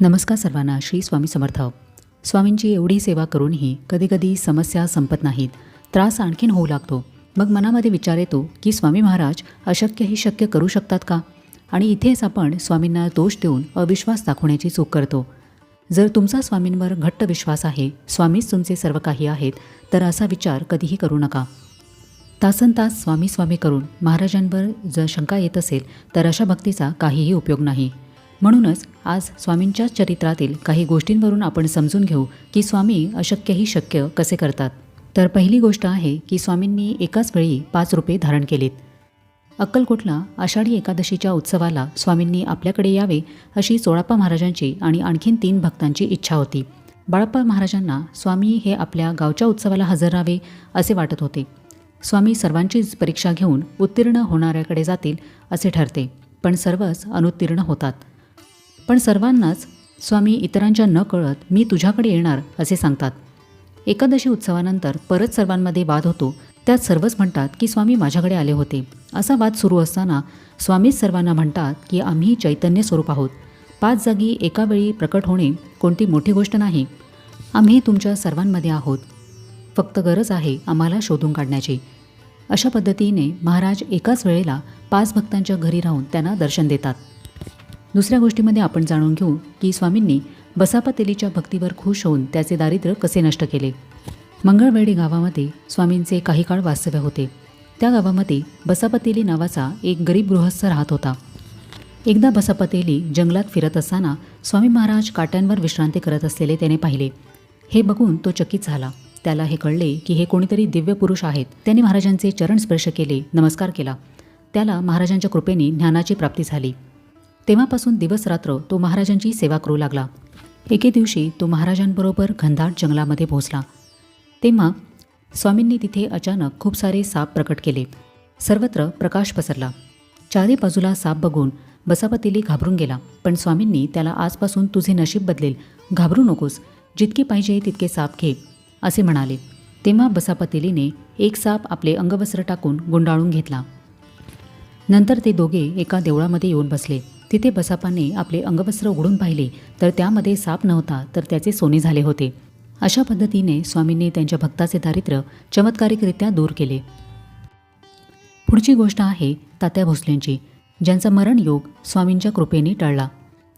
नमस्कार सर्वांना श्री स्वामी समर्थ. स्वामींची एवढी सेवा करूनही कधीकधी समस्या संपत नाहीत. त्रास आणखीन होऊ लागतो. मग मनामध्ये विचार येतो की स्वामी महाराज अशक्य हे शक्य करू शकतात का? आणि इथेच आपण स्वामींना दोष देऊन अविश्वास दाखवण्याची चूक करतो. जर तुमचा स्वामींवर घट्ट विश्वास आहे स्वामीच तुमचे सर्व काही आहेत तर असा विचार कधीही करू नका. तासन तास स्वामी स्वामी करून महाराजांवर जर शंका येत असेल तर अशा भक्तीचा काहीही उपयोग नाही. म्हणूनच आज स्वामींच्याच चरित्रातील काही गोष्टींवरून आपण समजून घेऊ की स्वामी अशक्यही शक्य कसे करतात. तर पहिली गोष्ट आहे की स्वामींनी एकाच वेळी पाच रुपये धारण केलेत. अक्कलकोटला आषाढी एकादशीच्या उत्सवाला स्वामींनी आपल्याकडे यावे अशी चोळाप्पा महाराजांची आणि आणखीन तीन भक्तांची इच्छा होती. बाळप्पा महाराजांना स्वामी हे आपल्या गावच्या उत्सवाला हजर राहावे असे वाटत होते. स्वामी सर्वांचीच परीक्षा घेऊन उत्तीर्ण होणाऱ्याकडे जातील असे ठरते पण सर्वच अनुत्तीर्ण होतात. पण सर्वांनाच स्वामी इतरांच्या न कळत मी तुझ्याकडे येणार असे सांगतात. एकादशी उत्सवानंतर परत सर्वांमध्ये वाद होतो. त्यात सर्वच म्हणतात की स्वामी माझ्याकडे आले होते. असा वाद सुरू असताना स्वामीच सर्वांना म्हणतात की आम्ही चैतन्य स्वरूप आहोत. पाच जागी एकावेळी प्रकट होणे कोणती मोठी गोष्ट नाही. आम्ही तुमच्या सर्वांमध्ये आहोत. फक्त गरज आहे आम्हाला शोधून काढण्याची. अशा पद्धतीने महाराज एकाच वेळेला पाच भक्तांच्या घरी राहून त्यांना दर्शन देतात. दुसऱ्या गोष्टीमध्ये आपण जाणून घेऊ की स्वामींनी बसापा तेलीच्या भक्तीवर खुश होऊन त्याचे दारिद्र्य कसे नष्ट केले. मंगळवेडी गावामध्ये स्वामींचे काही काळ वास्तव्य होते. त्या गावामध्ये बसापतेली नावाचा एक गरीब गृहस्थ राहत होता. एकदा बसापतेली जंगलात फिरत असताना स्वामी महाराज काट्यांवर विश्रांती करत असलेले त्याने पाहिले. हे बघून तो चकित झाला. त्याला हे कळले की हे कोणीतरी दिव्य पुरुष आहेत. त्यांनी महाराजांचे चरण स्पर्श केले नमस्कार केला. त्याला महाराजांच्या कृपेने ज्ञानाची प्राप्ती झाली. तेव्हापासून दिवसरात्र तो महाराजांची सेवा करू लागला. एके दिवशी तो महाराजांबरोबर घनदाट जंगलामध्ये पोहोचला. तेव्हा स्वामींनी तिथे अचानक खूप सारे साप प्रकट केले. सर्वत्र प्रकाश पसरला. चारी बाजूला साप बघून बसापतेली घाबरून गेला. पण स्वामींनी त्याला आजपासून तुझे नशीब बदलेल. घाबरू नकोस. जितके पाहिजे तितके साप घे असे म्हणाले. तेव्हा बसापतेलीने एक साप आपले अंगवस्त्र टाकून गुंडाळून घेतला. नंतर ते दोघे एका देवळामध्ये येऊन बसले. तिथे बसापाने आपले अंगवस्त्र उघडून पाहिले तर त्यामध्ये साप नव्हता तर त्याचे सोने झाले होते. अशा पद्धतीने स्वामींनी त्यांच्या भक्ताचे दारिद्र्य चमत्कारिकरित्या दूर केले. पुढची गोष्ट आहे तात्या भोसलेंची ज्यांचा मरणयोग स्वामींच्या कृपेने टळला.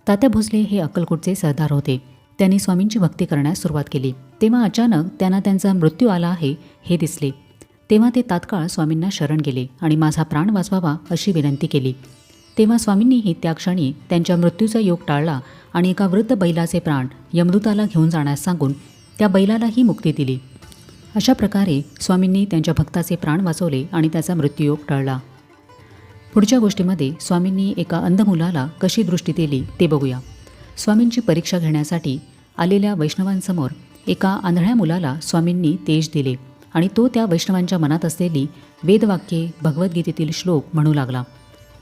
तात्या भोसले हे अक्कलकोटचे सरदार होते. त्यांनी स्वामींची भक्ती करण्यास सुरुवात केली. तेव्हा अचानक त्यांना त्यांचा मृत्यू आला आहे हे दिसले. तेव्हा ते तात्काळ स्वामींना शरण गेले आणि माझा प्राण वाचवावा अशी विनंती केली. तेव्हा स्वामींनीही त्या क्षणी त्यांच्या मृत्यूचा योग टाळला आणि एका वृद्ध बैलाचे प्राण यमदूताला घेऊन जाण्यास सांगून त्या बैलालाही मुक्ती दिली. अशा प्रकारे स्वामींनी त्यांच्या भक्ताचे प्राण वाचवले आणि त्याचा मृत्यूयोग टळला. पुढच्या गोष्टीमध्ये स्वामींनी एका अंध मुलाला कशी दृष्टी दिली ते बघूया. स्वामींची परीक्षा घेण्यासाठी आलेल्या वैष्णवांसमोर एका आंधळ्या मुलाला स्वामींनी तेज दिले आणि तो त्या वैष्णवांच्या मनात असलेली वेदवाक्ये भगवद्गीतेतील श्लोक म्हणू लागला.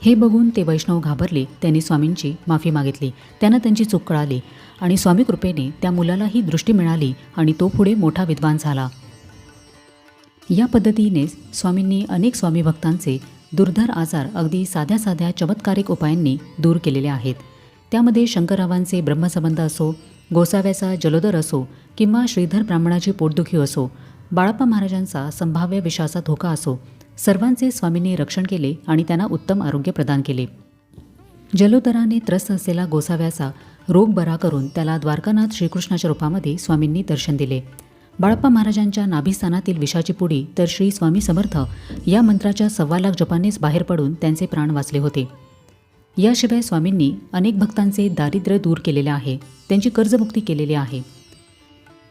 हे बघून ते वैष्णव घाबरले त्यांनी स्वामींची माफी मागितली. त्यांना त्यांची चूक कळाली आणि स्वामी कृपेने त्या मुलालाही दृष्टी मिळाली आणि तो पुढे मोठा विद्वान झाला. या पद्धतीने स्वामींनी अनेक स्वामी भक्तांचे दुर्धर आजार अगदी साध्या साध्या चमत्कारिक उपायांनी दूर केलेले आहेत. त्यामध्ये शंकररावांचे ब्रह्मसंबंध असो गोसाव्याचा जलोदर असो किंवा श्रीधर ब्राह्मणाची पोटदुखी असो बाळाप्पा महाराजांचा संभाव्य विषाचा धोका असो सर्वांचे स्वामींनी रक्षण केले आणि त्यांना उत्तम आरोग्य प्रदान केले. जलोदराने त्रस्त असलेला गोसाव्याचा रोग बरा करून त्याला द्वारकानाथ श्रीकृष्णाच्या रूपामध्ये स्वामींनी दर्शन दिले. बाळप्पा महाराजांच्या नाभिस्थानातील विषाची पुडी तर श्री स्वामी समर्थ या मंत्राच्या सव्वा लाख जपानेच बाहेर पडून त्यांचे प्राण वाचले होते. याशिवाय स्वामींनी अनेक भक्तांचे दारिद्र्य दूर केलेले आहे त्यांची कर्जमुक्ती केलेली आहे.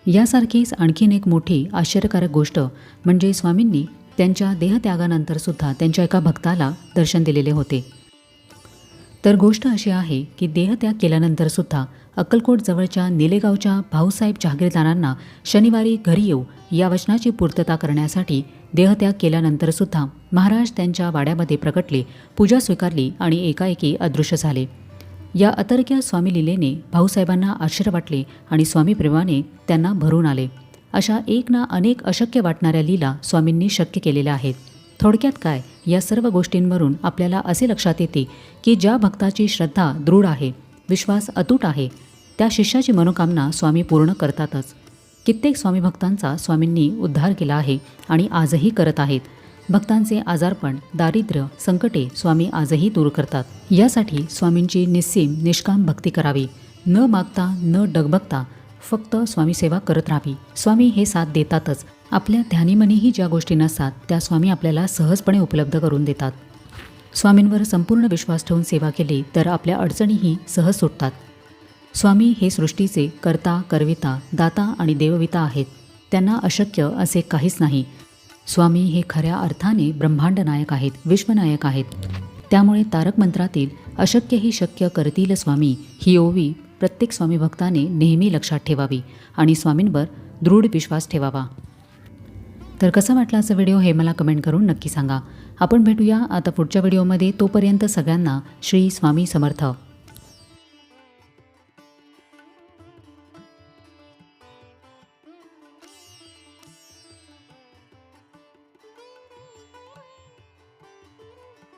यासारखीच आणखीन एक मोठी आश्चर्यकारक गोष्ट म्हणजे स्वामींनी त्यांच्या देहत्यागानंतरसुद्धा त्यांच्या एका भक्ताला दर्शन दिलेले होते. तर गोष्ट अशी आहे की देहत्याग केल्यानंतरसुद्धा अक्कलकोट जवळच्या निलेगावच्या भाऊसाहेब जहागीरदारांना शनिवारी घरी येऊ या वचनाची पूर्तता करण्यासाठी देहत्याग केल्यानंतरसुद्धा महाराज त्यांच्या वाड्यामध्ये प्रकटले पूजा स्वीकारली आणि एकाएकी अदृश्य झाले. या अतर्क्या स्वामी लिलेने भाऊसाहेबांना आश्चर्य वाटले आणि स्वामी प्रेमाने त्यांना भरून आले. अशा एक ना अनेक अशक्य वाटणाऱ्या लीला स्वामींनी शक्य केलेल्या आहेत. थोडक्यात काय? या सर्व गोष्टींवरून आपल्याला असे लक्षात येते की ज्या भक्ताची श्रद्धा दृढ आहे विश्वास अतूट आहे त्या शिष्याची मनोकामना स्वामी पूर्ण करतातच. कित्येक स्वामी भक्तांचा स्वामींनी उद्धार केला आहे आणि आजही करत आहेत. भक्तांचे आजारपण दारिद्र्य संकटे स्वामी आजही दूर करतात. यासाठी स्वामींची निस्सीम निष्काम भक्ती करावी. न मागता न डगबगता फक्त स्वामी सेवा करत राहावी. स्वामी हे साथ देतातच. आपल्या ध्यानीमनीही ज्या गोष्टी नसतात त्या स्वामी आपल्याला सहजपणे उपलब्ध करून देतात. स्वामींवर संपूर्ण विश्वास ठेवून सेवा केली तर आपल्या अडचणीही सहज सुटतात. स्वामी हे सृष्टीचे कर्ता करविता दाता आणि देवविता आहेत. त्यांना अशक्य असे काहीच नाही. स्वामी हे खऱ्या अर्थाने ब्रह्मांड नायक आहेत विश्वनायक आहेत. त्यामुळे तारक मंत्रातील अशक्य ही शक्य करतील स्वामी ही ओवी प्रत्येक स्वामी भक्ताने नेहमी लक्षात ठेवावी आणि स्वामींवर दृढ विश्वास ठेवावा. तर कसा वाटला असा व्हिडिओ हे मला कमेंट करून नक्की सांगा. आपण भेटूया आता पुढच्या व्हिडिओमध्ये. तोपर्यंत सगळ्यांना श्री स्वामी समर्थ.